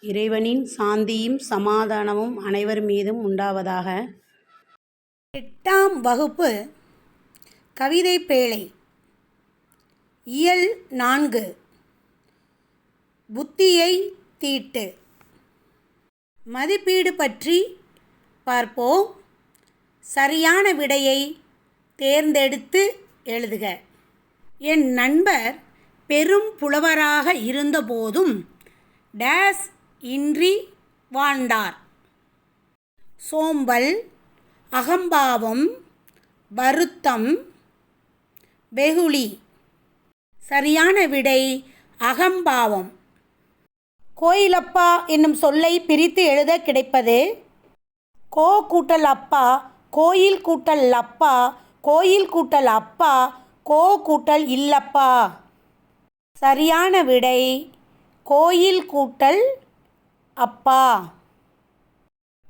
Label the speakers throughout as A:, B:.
A: இறைவனின் சாந்தியும் சமாதானமும் அனைவர் மீதும் உண்டாவதாக. எட்டாம் வகுப்பு கவிதை பேழை. இயல் நான்கு. புத்தியை தீட்டு. மதிப்பீடு பற்றி பார்ப்போம். சரியான விடையை தேர்ந்தெடுத்து எழுதுக. என் நண்பர் பெரும் புலவராக இருந்தபோதும் டேஸ் இன்றி வாழ்ந்தார். சோம்பல் அகம்பாவம் வருத்தம் வெகுளி. சரியான விடை அகம்பாவம். கோயிலப்பா என்னும் சொல்லை பிரித்து எழுத கிடைப்பது கோ கூட்டல் அப்பா கோயில் கூட்டல் அப்பா கோயில் கூட்டல் அப்பா கோ கூட்டல் இல்லப்பா. சரியான விடை கோயில் கூட்டல் அப்பா.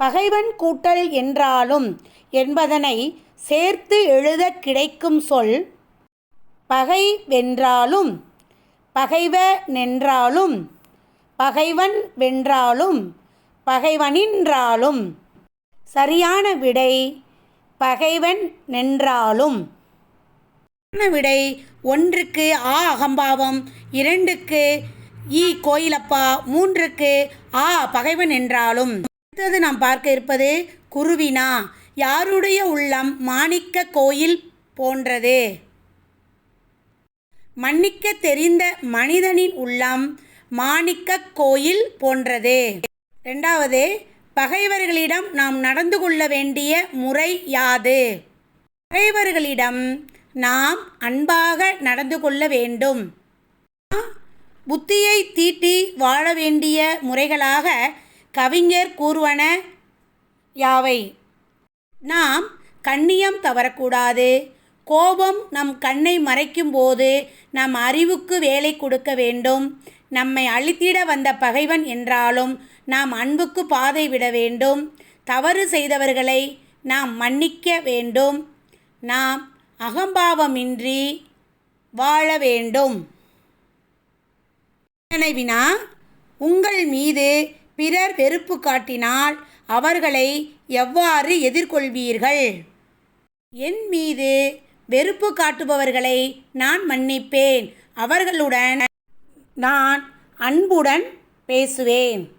A: பகைவன் கூட்டல் என்றாலும் என்பதனை சேர்த்து எழுத கிடைக்கும் சொல் பகை வென்றாலும் பகைவ நின்றாலும் பகைவன் வென்றாலும் பகைவனின்றாலும். சரியான விடை பகைவன் நின்றாலும். சரியான விடை ஒன்றுக்கு ஆ அகம்பாவம் இரண்டுக்கு ஈ கோயிலப்பா மூன்றுக்கு ஆ பகைவன் என்றாலும். அடுத்தது நாம் பார்க்க இருப்பது குருவினா யாருடைய உள்ளம் மாணிக்க கோயில் போன்றது? மன்னிக்க தெரிந்த மனிதனின் உள்ளம் மாணிக்க கோயில் போன்றது. ரெண்டாவது பகைவர்களிடம் நாம் நடந்து கொள்ள வேண்டிய முறை யாது? பகைவர்களிடம் நாம் அன்பாக நடந்து கொள்ள வேண்டும். புத்தியை தீட்டி வாழ வேண்டிய முறைகளாக கவிஞர் கூறுவன யாவை? நாம் கண்ணியம் தவறக்கூடாது. கோபம் நம் கண்ணை மறைக்கும் போது நம் அறிவுக்கு வேலை கொடுக்க வேண்டும். நம்மை அழித்திட வந்த பகைவன் என்றாலும் நாம் அன்புக்கு பாதை விட வேண்டும். தவறு செய்தவர்களை நாம் மன்னிக்க வேண்டும். நாம் அகம்பாவமின்றி வாழ வேண்டும். வினா உங்கள் மீது பிறர் வெறுப்பு காட்டினால் அவர்களை எவ்வாறு எதிர்கொள்வீர்கள்? என் மீது வெறுப்பு காட்டுபவர்களை நான் மன்னிப்பேன். அவர்களுடன் நான் அன்புடன் பேசுவேன்.